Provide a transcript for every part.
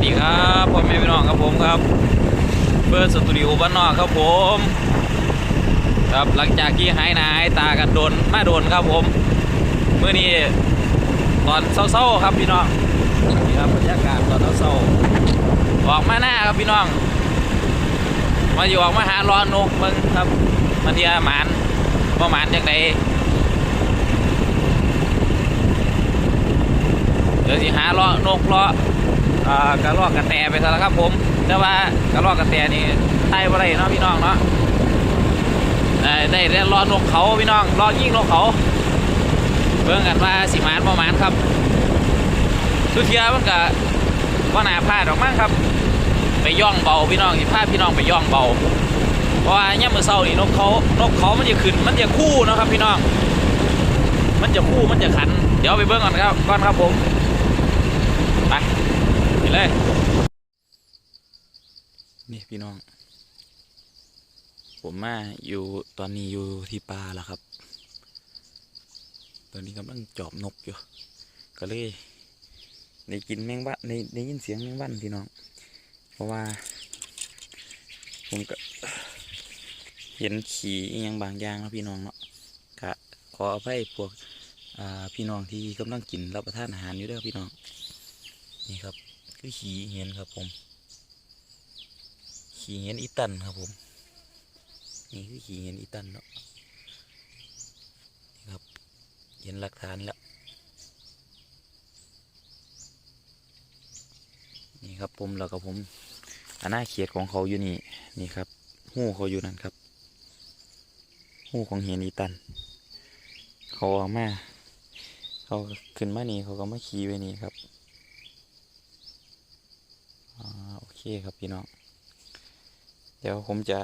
สดีครับพ่อแม่พี่น้องครับผมครับเปิดสตูดิโอบ้านนอกครับผม ครับหลังจากที่หายหนาหายตากันโดนมาโดนครับผมเมื่อนี้ตอนเศร้าๆครับพี่น้องนี่ครับบรรยากาศตอนเศร้าๆออกมาหน้าครับพี่น้อง มาอยู่ออกมาหารอนกมึงครับมาเทียหมานว่าหมานจังไดเดี๋ยวสิหาเลาะนกเลาะอ่า กระรอกกระแตไปซะแล้วครับ ผม แต่ว่ากระรอกกระแตนี่ไต่บ่ได้เนาะพี่น้องเนาะได้ได้ไดรอนกเขาพี่น้องรอยิงนกเขาเบิ่งกันว่าสิมานบ่หมานครับ สุเทียมันก็ว่านาพลาดออกมั้งครับ ไปย่องเบาพี่น้องสิพาพี่น้องไปย่องเบา เพราะว่าย่ามมื้อเช้านี่นกเขานกเขามันจะขึ้นมันจะคู่นะครับพี่น้อง มันจะคู่มันจะขัน เดี๋ยวไปเบิ่งก่อนครับก่อนครับผมไป เลย นี่พี่น้อง ผมมาอยู่ตอนนี้อยู่ที่ป่าแล้วครับ ตอนนี้กำลังจอบนกอยู่ ก็เลยได้กินแมงวันได้ได้ยินเสียงแมงวันพี่น้อง เพราะว่า ผมก็ เห็นขี่อหยังบางอย่างแล้วพี่น้องเนาะกะขออภัยพวกพี่น้องที่กำลังกินรับประทานอาหารอยู่ด้อพี่น้อง นี่ครับ คือขี่เห็นครับผมขี่เห็นอีตันครับผม นี่คือขี่เห็นอีตันเนาะนี่ครับ เห็นหลักฐานแล้วนี่ครับผมแล้วก็ผมอาณาเขตของเขาอยู่นี่นี่ครับหูเขาอยู่นั่นครับหูของเห็นอีตัน เขาออกมาเขาขึ้นมานี่เขาก็มาขี่ไว้นี่ครับ อ่าโอ เคครับพี่น้อง เดี๋ยวผมจะ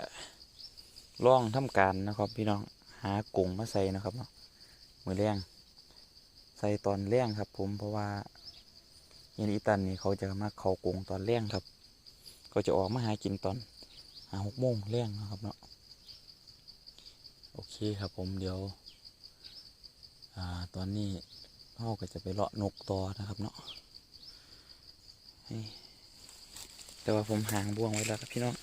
ล่องทำการนะครับ พี่น้องหากงมาใส่นะครับเนาะมือแรงใส่ตอนแรงครับ ผมเพราะว่าย็นอีตันนี่เขาจะมาเขากงตอนแรงครับ ก็จะออกมาหากินตอนหาหกโมงแรงนะครับเนาะโอเคครับผมเดี๋ยวอ่าตอนนี้พ่อก็จะไปเลาะนกต่อนะครับเนาะให้ แต่ว่าผมหางบ่วงไว้แล้วครับพี่น้อง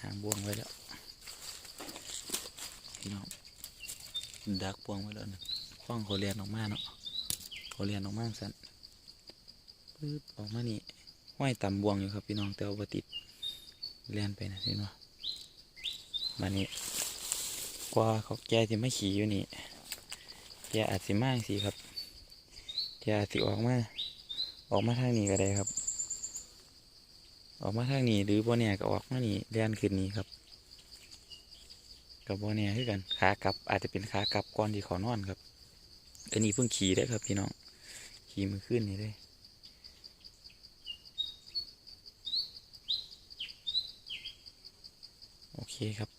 หางบ่วงไว้แล้วพี่น้องดักบ่วงไว้แล้วนะคว้างเขาเรียนออกมาเนาะเขาเรียนออกมาสันปึ๊บออกมานี่ห้อยต่ำบ่วงอยู่ครับพี่น้องแต่ว่าติดเรียนไปนะพี่น้องมานี่กว่าเขาแกจะไม่ขี่อยู่นี่แกอาจสิมากสิครับแกอาจสิออกมาออกมาทางนี้ก็ได้ครับ ออกมาทางนี้หรือบ่เนี่ยก็ออกมานี่เลียนขึ้นนี้ครับกับบ่เนี่ยคือกันขากลับ อาจจะเป็นขากลับก่อนที่เขานอนครับอันนี้เพิ่งขี่ได้ครับพี่น้องขี่มือขึ้นนี่ได้โอเคครับ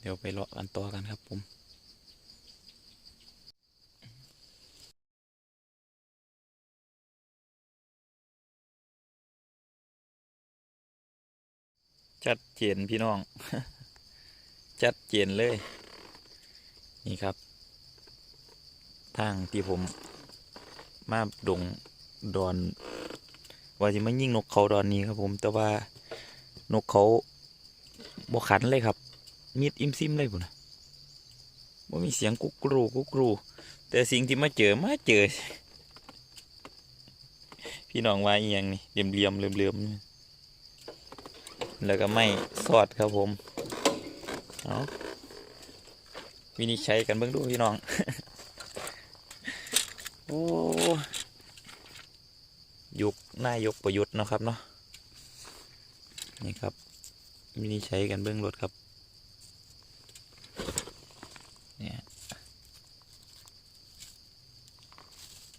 เดี๋ยวไปเลาะกันต่อกันครับผม ชัดเจนพี่น้อง ชัดเจนเลย นี่ครับ ทางที่ผมมาดงดอน ว่าจะมายิ่งนกเขาดอนนี้ครับผม แต่ว่านกเขาบกขันเลยครับ มีดอิมซิมเลยพุ่นะว่ามีเสียงกุกกรูกุกกรูแต่สิ่งที่มาเจอมาเจอ พี่น้องว่าอีหยังนี่เหลี่ยมเหลี่ยมเหลื่อม แล้วก็ไม่สอดครับผมเอาวินิจฉัยกันเบื้องดูพี่น้อง โอ้ยุกนายกประยุทธ์นะครับเนาะนี่ครับวินิจฉัยกันเบื้องรถครับ เนี่ย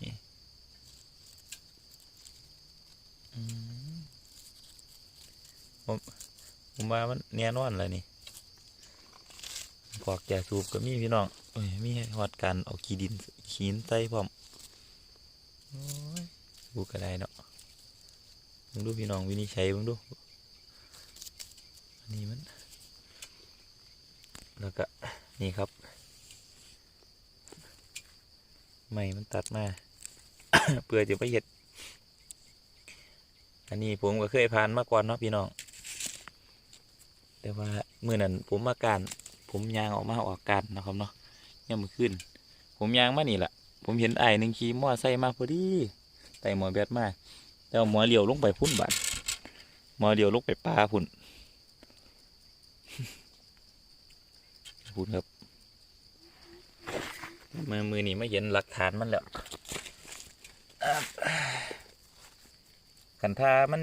นี่อืม ผมว่ามันเนียนอนเลยนี่พวกแกสูบก็มีพี่น้องโอ้ยมีหอดการเอาขี้ดินขีนใส่พร้อมดูก็ได้เนาะมึงดูพี่น้องวินิจฉัยมึงดูอันนี้มัน แล้วก็นี่ครับไม่มันตัดมา เพื่อจะไปเห็ด อันนี้ผมก็เคยผ่านมาก่อนเนาะพี่น้อง แต่ว่าเมื่อนั้นผมมาการ ผมยางออกมาออกการนะครับเนาะยังมือขึ้น ผมยางมานี่แหละผมเห็นไอ้หนึ่งขี่มอไซค์มาพอดีไต่หมอแบดมาแต่ว่าหมอเหลียวลงไปพุ่นบาดหมอเหลียวลงไปปลาพุ่นพุ่นครับมือมือนี่ไม่เห็นหลักฐานมันแล้วอะขันทามัน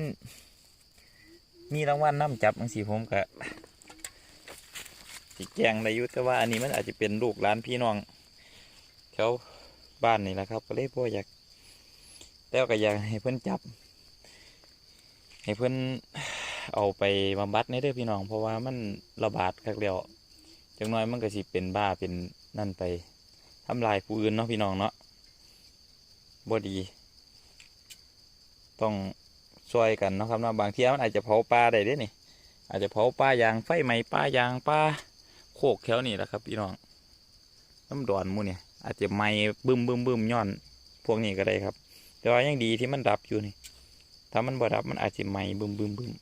มีรางวัลน้ำจับจังสีผมกะสิแจงได้อยุแต่ว่าอันนี้มันอาจจะเป็นลูกหลานพี่น้องแถวบ้านนี่แหละครับ ก็เลยพ่ออยากแต่ว่าก็อยากให้เพื่อนจับ ให้เพื่อนเอาไปบำบัดในเด้อพี่น้อง เพราะว่ามันระบาดคักแล้วจังน้อยมันก็สิเป็นบ้าเป็นนั่นไปทำลายผู้อื่นเนาะพี่น้องเนาะบ่ดี ต้อง ช่วยกันเนาะครับเนาะบางเที่ยมันอาจจะเผาปลาได้เด้นี่ อาจจะเผาปลายางไฟไหมปลายางปลาโคกแถวนี่แหละครับพี่น้องน้ำดอนมูเนี่ยอาจจะไหมบึ้มบึ้มบึ้มย้อนพวกนี้ก็ได้ครับ แต่ว่ายังดีที่มันดับอยู่นี่ ถ้ามันบ่ดับมันอาจจะไหมบึ้มบึ้มบึ้ม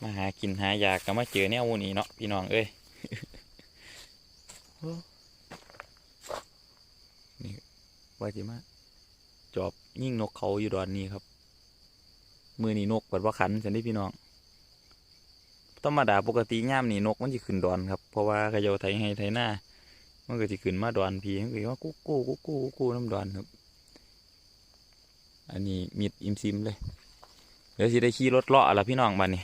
มาหากินหายากก็มาเจอเนี่ยวูนี่เนาะพี่น้องเอ้ย ว่าจิมาจอบยิ่งนกเขาอยู่ดอนนี้ครับ มือนี่นกปัดว่าขันสันนี่พี่น้องธรรมดาปกติย่ามนี่นกมันจะขึ้นดอนครับเพราะว่าเขาเจาไทยให้ไทยหน้ามันก็จะขึ้นมาดอนพีมันก็ว่ากู้กู้กู้กู้กู้น้ำดอนครับ อันนี้มีดอิมซิมเลย เดี๋ยวสิได้ขี่รถเลาะละพี่น้องบันนี้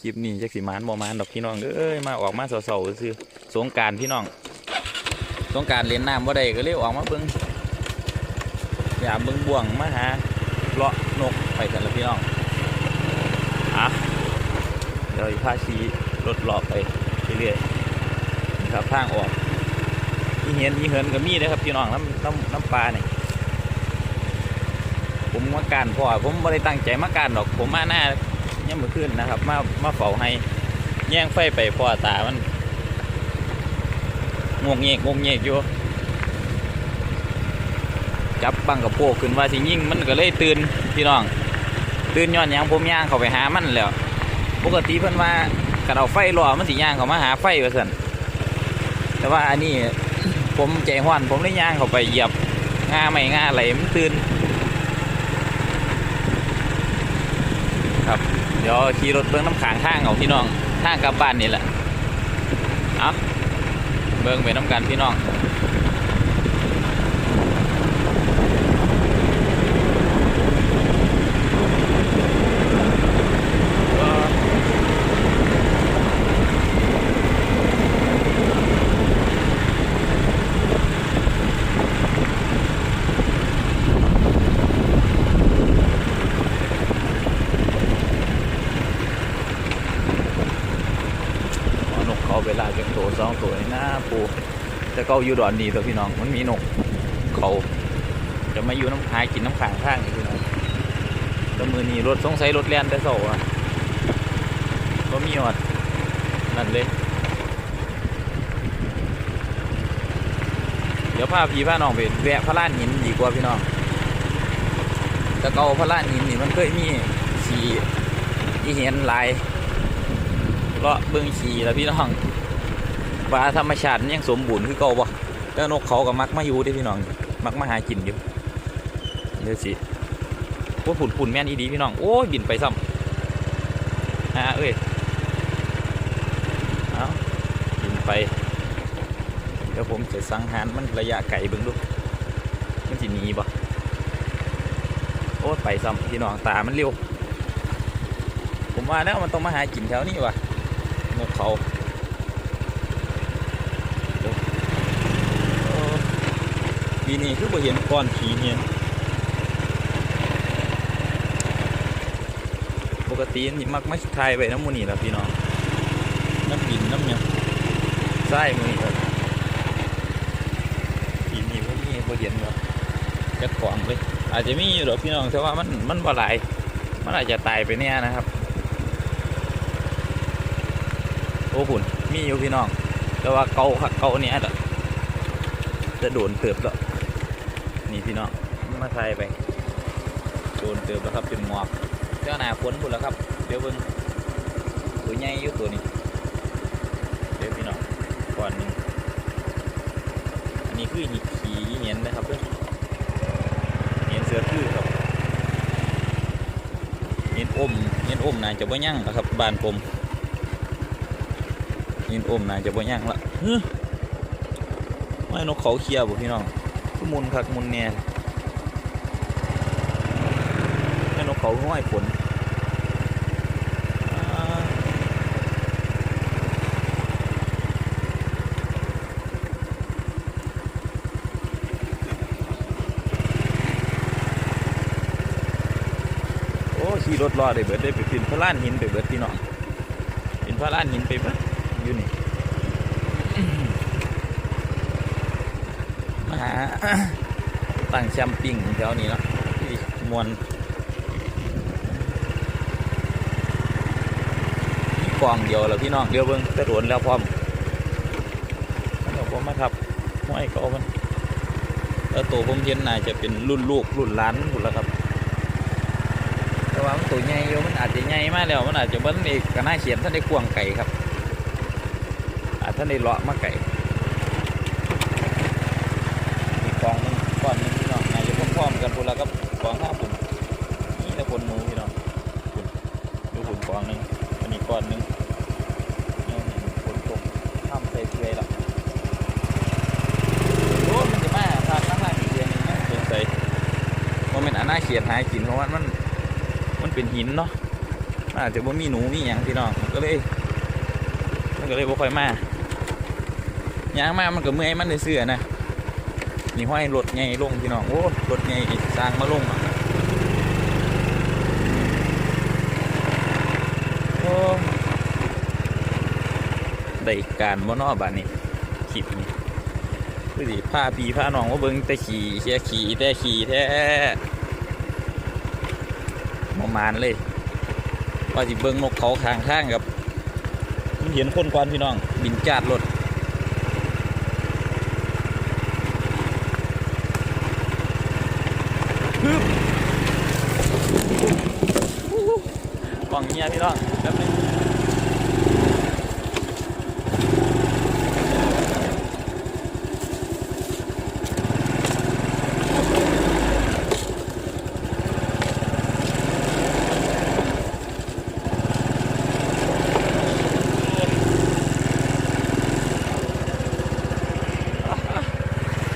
คลิปนี้จักสิมานบ่มานดอกพี่น้องเอ้ยมาออกมาเสาๆซื้อสงการพี่น้อง สงการเล่นน้ำบ่ได้ก็เลยออกมาเบิ่งอย่าเบิ่งบ่วงมาหาเลาะนกไปกันละพี่น้องอะเดี๋ยวอีพาชีรถเลาะไปเรื่อยๆนี่ครับทางออกอีเหียนอีเหินก็มีเด้อครับพี่น้องน้ำน้ำน้ำปลาเนี่ยผมมาการพ่อผมไม่ได้ตั้งใจมาการหรอกผมมาหน้าเนี่ยมมื่อคืนนะครับ มามาเฝ้าให้แย่งไฟไปพ่อตามัน งงเงกงงเงกอยู่จับบังกับโปกขึ้นว่าสิยิ่งมันก็เลยตื่นพี่น้อง ตื่นย้อนยังผมย่างเข้าไปหามันแล้วปกติเพิ่นว่ากันเอาไฟรอมันสิย่างเข้ามาหาไฟว่าซั่นแต่ว่าอันนี้ผมใจห้อนผมเลยย่างเข้าไปเหยียบงาไม่งาไหลมันตื่นครับเดี๋ยวขี่รถเบิ้องน้ำขางทางเอาพี่น้องทางกลับบ้านนี่แหละเอ เบิ่งไปน้ำกันพี่น้อง เอาเขาเวลาจังโตสองตัวนี่นะปูแต่เขาอยู่ดอนดีตัวพี่น้องมันมีนกเขาจะมาอยู่น้ำหายกินน้ำขางข้างนี่พี่น้องแล้วมือนี้รถสงสัยรถแล่นแต่เสาอะก็มีหอดนั่นเลยเดี๋ยวพาพี่พาน้องไปแวะพระลานหินดีกว่าพี่น้องแต่เก่าพระลานหินนี่มันเคยมีสีที่เห็นลาย ก็เบื้องขีแล้วพี่น้องป่าธรรมชาติยังสมบูรณ์คือเก่าบ่แล้วนกเขาก็มักมาอยู่เด้พี่น้อง มักมาหากินอยู่เดี๋ยวสิว่าผุนผุนแม่นอีดีพี่น้อง โอ้ยบินไปซ้ำฮะเอ้ยเอาบินไป เดี๋ยวผมจะสังหารมันระยะไกลเบิ่งดูมันสิหนีบ่โอ้ยไปซ้ำพี่น้องตามันเร็ว ผมว่าแล้วมันต้องมาหากินแถวนี้ว่ะ นกเขาปีนี้คือบ่เห็นก้อนขีเหียปกตินี่มักไม่ทายไปน้ำมูนี่แหละพี่น้อง น้ำบินน้ำหยังใส่มือนี่ครับปีนี้พวกนี้บ่เห็นหรอกจะขวางเลย อาจจะมีอยู่หรอกพี่น้องแต่ว่ามันมันบ่หลายมันอาจจะตายไปเนี่ยนะครับ โอ้คุณมีอยู่พี่น้อง แต่ว่าเกาคักเกาเนี้ยจะโดนเติบแล้วนี่พี่น้องมาไทยไปโดนเติบแล้วครับเป็นหมอกเจ้าหน้าฝนพุ่นแล้วครับเดี๋ยวเบิ่งตัวใหญ่อยู่ตัวนี้เดี๋ยวพี่น้องก่อนหนึ่งอันนี้คือหิขี่เหียนนะครับเพื่อนเหียนเสือคือครับเหียนอมเหียนอมน่าจะบ่ยั่งนะครับบานผม เหียนอมน่าจะบ่ยั่งละไม่นกเขาเคียบ่พี่น้องคือมุนคักมุนเนี่ยไม่นกเขาห้อยฝนอ่าโอ้ขี่รถรอได้เบิดได้ไปปีนพระล้านหินไปเบิดพี่น้องปีนพระล้านหินไปเบิด อยู่นี่มาหาตั้งแชมปิ้งแถวนี้เนาะที่มวนมีกล่องเดียวแล้วพี่น้องเดียวเบิ่งจะโดนแล้วพร้อมเดี๋ยวผมมาทับห้อยเก็มันแล้วตัวผมเย็นน่าจะเป็นรุ่นลูกรุ่นหล้านหมดแล้วครับแต่ว่ามันตัวใหญ่อยู่มันอาจจะใหญ่มากแล้วมันอาจจะเบิ้ลเอกก็น่าเขียนท่านได้กวางไก่ครับอาจ ท่านได้เลาะมาไก่อีกกองหนึงก้อนหนึงพี่น้องนายจะพร้อมๆกันพุ่นละครับกองห้าปุ่นนี่ต่คนมูพี่น้องปุ่นดูปุ่นกองหนึงอันนี้ก้อนหนึงเนี่ยเห็นฝนตกข้ามใส่เกลือละโอ้มันจะมาทางข้างล่างอีกเดือนหนึงนะสงสัยว่ามันอันน่าเขียนหายกินเพราะว่ามันมันเป็นหินเนาะมันอาจจะว่ามีหนูมีอย่างพี่น้องก็เลยมันก็เลยบ่ค่อยมา ยางมามันก็เมื่อยมันเสื่อนะนี่ห้อยรถไงลงพี่น้องโอ้รถไงสร้างมาลงโอ้ได้การบ่นอบาดนี้คลิปนี้คือสิพาพี่พาน้องมาเบิ่งแต่ขี่เชียขี่แต่ขี่แท้มามานเลยว่าสิเบิ่งนกเขาข้างทางกับเห็นคนก่อนพี่น้อง บินจาดรถ กล่อง เงียพี่น้องแป๊บนึง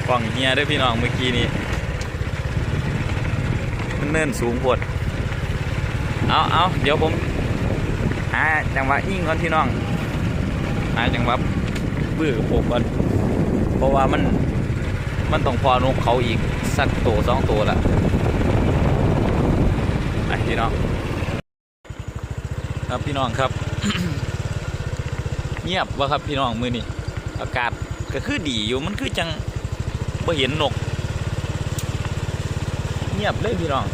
กล่องเงียด้วยพี่น้องเมื่อกี้นี้มันเนินสูงโพดเอาเอาเดี๋ยวผม หาจังหวะยิงก่อนพี่น้องหาจังหวะบื้อผมก่อนเพราะว่ามันมันต้องพอนกเขาอีกสักตัวสองตัวละไปพี่น้องครับพี่น้องครับ เงียบวะครับพี่น้องมือนี่อากาศก็คือดีอยู่มันคือจังบ่เห็นนก เงียบเลยพี่น้อง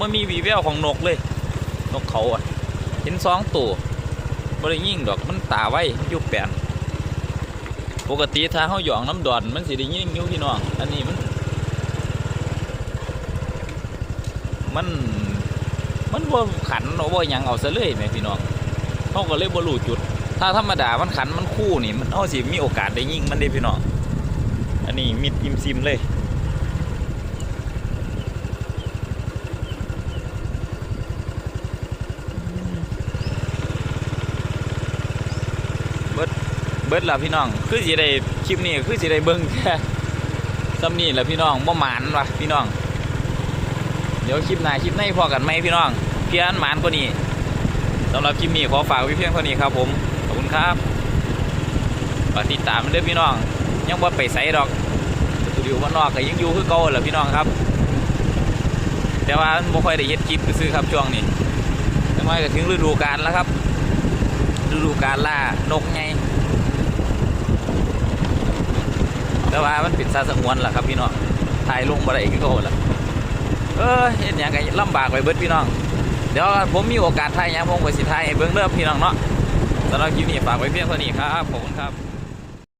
มันมีวีแววของนกเลย นกเขาอะ เห็นสองตัวบริยิ่งดอกมันตาไว้มันอยู่แปนปกติถ้าเขาหยองน้ำดอนมันสิได้ยิ่งอยู่พี่น้องอันนี้มันมันมันบ่ขันบ่หยังเอาซะเลยแหม่พี่น้องเขาก็เลยบ่รู้จุด ถ้าธรรมดามันขันมันคู่นี่มันเอาสิมีโอกาสได้ยิ่งมันได้พี่น้องอันนี้มิดอิมซิมเลย บิดละพี่น้อง คือสิได้คลิปนี้คือสิได้เบิ่งแค่ซ้ำนี่แหละพี่น้องบ่หมานวะพี่น้อง เดี๋ยวคลิปหน้าคลิปในพอกันไหมพี่น้อง เพียนหมานกว่านี้สำหรับคลิปนี้ขอฝากไว้เพียงเท่านี้ครับ ผมขอบคุณครับฝากติดตามเด้อพี่น้อง ยังบ่ไปไสดอกสตูดิโอบ้านนอกก็ยังอยู่คือเก่าแหละพี่น้องครับ แต่ว่าบ่ค่อยได้เฮ็ดคลิปซื้อครับช่วงนี้จังไว้ก็ถึงฤดูกาลแล้วครับฤดูกาลล่านกไง แต่ว่ามันเป็นซาสงวนแหละครับพี่น้องถ่ายลงบ่ได้อีกก็โหละเออเห็นอย่างไงลำบากไปเบิดพี่น้อง เดี๋ยวผมมีโอกาสถ่ายหยังผมก็สิถ่ายให้เบิ่งเริ่มพี่น้องเนาะสำหรับคลิปนี้ฝากไว้เพียงเท่านี้ครับ ขอบคุณครับ